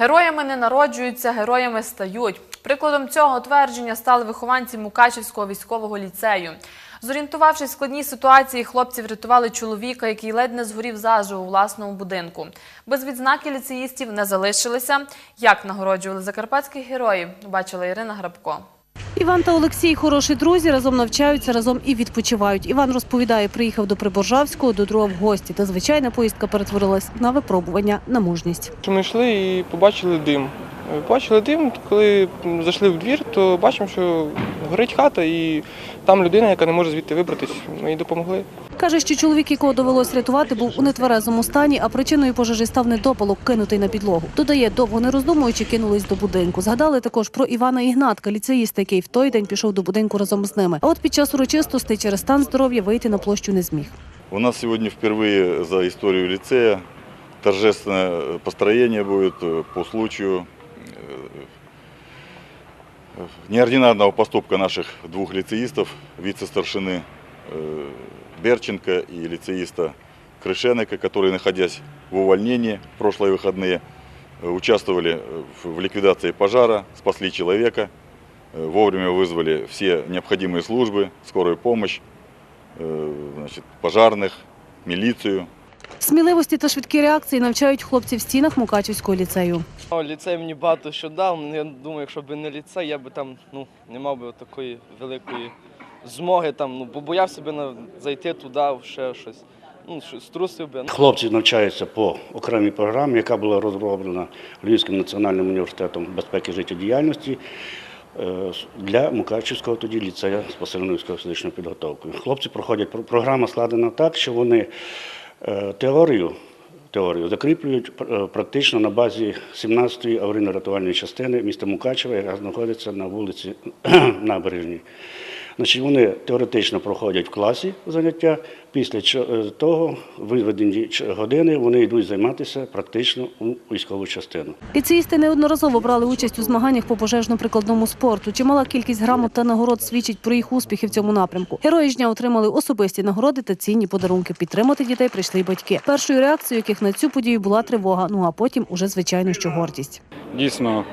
Героями не народжуються, героями стають. Прикладом цього твердження стали вихованці Мукачівського військового ліцею. Зорієнтувавшись в складній ситуації, хлопці врятували чоловіка, який ледь не згорів заживо у власному будинку. Без відзнаки ліцеїстів не залишилися. Як нагороджували закарпатських героїв, бачила Ірина Грабко. Іван та Олексій хороші друзі, разом навчаються, разом і відпочивають. Іван розповідає, приїхав до Приборжавського, до друга в гості. Та звичайна поїздка перетворилась на випробування на мужність. Ми йшли і побачили дим. Е, Побачили дим, коли зайшли в двір, то бачимо, що горить хата, і там людина, яка не може звідти вибратись. Ми їй допомогли. Каже, що чоловік, якого довелось рятувати, був у нетверезому стані, а причиною пожежі став недопалок, кинутий на підлогу. Додає, довго не роздумуючи, кинулись до будинку. Згадали також про Івана Ігнатка, ліцеїста, який в той день пішов до будинку разом з ними. А от під час урочистостей через стан здоров'я вийти на площу не зміг. У нас сегодня впервые за историю лицея торжественное построение будет э, по случаю э, Неординарного поступка наших двух лицеистов, вице-старшины э, Берченко и лицеиста Крышенека, которые, находясь в увольнении в прошлые выходные, э, участвовали э, в ликвидации пожара, спасли человека, вовремя вызвали все необходимые службы, скорую помощь, значит, пожарных, милицию. Сміливості та швидкі реакції навчають хлопці в стінах Мукачівського ліцею. Ліцей мені багато що дав. Я думаю, якщо б не ліцей, я би там ну, не мав би такої великої змоги. Там, ну, побоявся би на, зайти туди, ще щось. Ну, струсив би. Хлопці навчаються по окремій програмі, яка була розроблена Львівським національним університетом безпеки життєдіяльності е, для Мукачівського тоді ліцею з посиленою фізичною підготовкою. Хлопці проходять про- програма складена так, що вони теорію. Теорію закріплюють е, практично на базі 17-ї аварійно-рятувальної частини міста Мукачева, яка знаходиться на вулиці Набережній. Значить, вони теоретично проходять в класі заняття. Після е, того, виведені ч- години, вони йдуть займатися практично у військову частину. Ліцеїсти неодноразово брали участь у змаганнях по пожежно-прикладному спорту. Чимала кількість грамот та нагород свідчить про їх успіхи в цьому напрямку. Герої ж дня отримали особисті нагороди та цінні подарунки. Підтримати дітей прийшли й батьки. Першою реакцією яких на цю подію була тривога. Ну а потім уже звичайно, що гордість. Дійсно,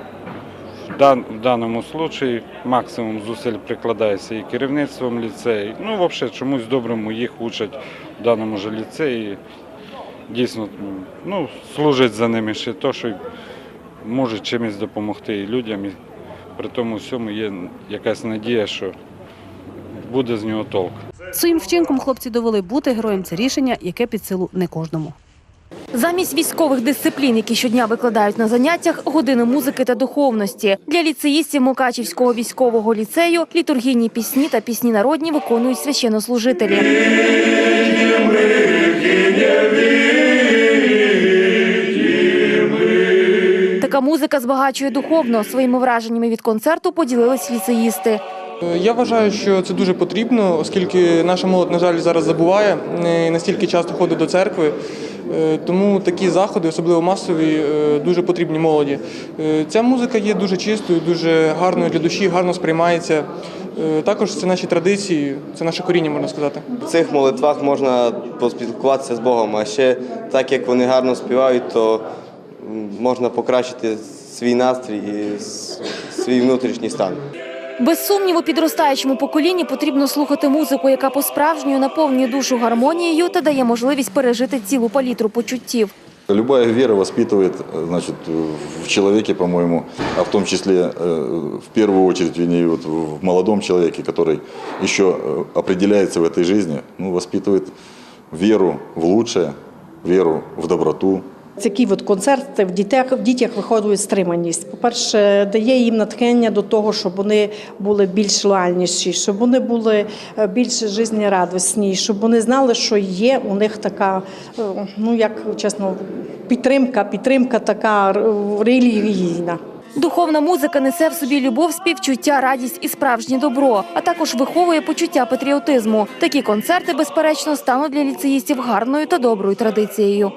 в даному случаї максимум зусиль прикладається і керівництвом ліцею. Ну, взагалі, чомусь доброму їх учать в даному ж ліцеї. Дійсно, ну, служить за ними ще то, що може чимось допомогти і людям. І при тому всьому є якась надія, що буде з нього толк. Своїм вчинком хлопці довели бути героєм це рішення, яке під силу не кожному. Замість військових дисциплін, які щодня викладають на заняттях, години музики та духовності. Для ліцеїстів Мукачівського військового ліцею літургійні пісні та пісні народні виконують священнослужителі. Така музика збагачує духовно. Своїми враженнями від концерту поділились ліцеїсти. Е, Я вважаю, що це дуже потрібно, оскільки наша молодь, на жаль, зараз забуває, не настільки часто ходить до церкви. Е, Тому такі заходи, особливо масові, е, дуже потрібні молоді. Ця музика є дуже чистою, дуже гарною для душі, гарно сприймається. Також це наші традиції, це наше коріння, можна сказати. В цих молитвах можна поспілкуватися з Богом, а ще так як вони гарно співають, то можна покращити свій настрій і свій внутрішній стан. Без сумніву, підростаючому поколінні потрібно слухати музику, яка по-справжньому наповнює душу гармонією та дає можливість пережити цілу палітру почуттів. Любая вера воспитывает э, значит, в человеке, по-моему, а в том числе э, в первую очередь вернее, вот в молодом человеке, который еще э, определяется в этой жизни, ну, воспитывает веру в лучшее, веру в доброту, Такий от концерт в дітях, в дітях виховує стриманість. По-перше, дає їм натхнення до того, щоб вони були більш лояльніші, щоб вони були е, більш жизнерадісні, щоб вони знали, що є у них така, е, ну як чесно, підтримка, підтримка така релігійна. Духовна музика несе в собі любов, співчуття, радість і справжнє добро, а також виховує почуття патріотизму. Такі концерти, безперечно, стануть для ліцеїстів гарною та доброю традицією.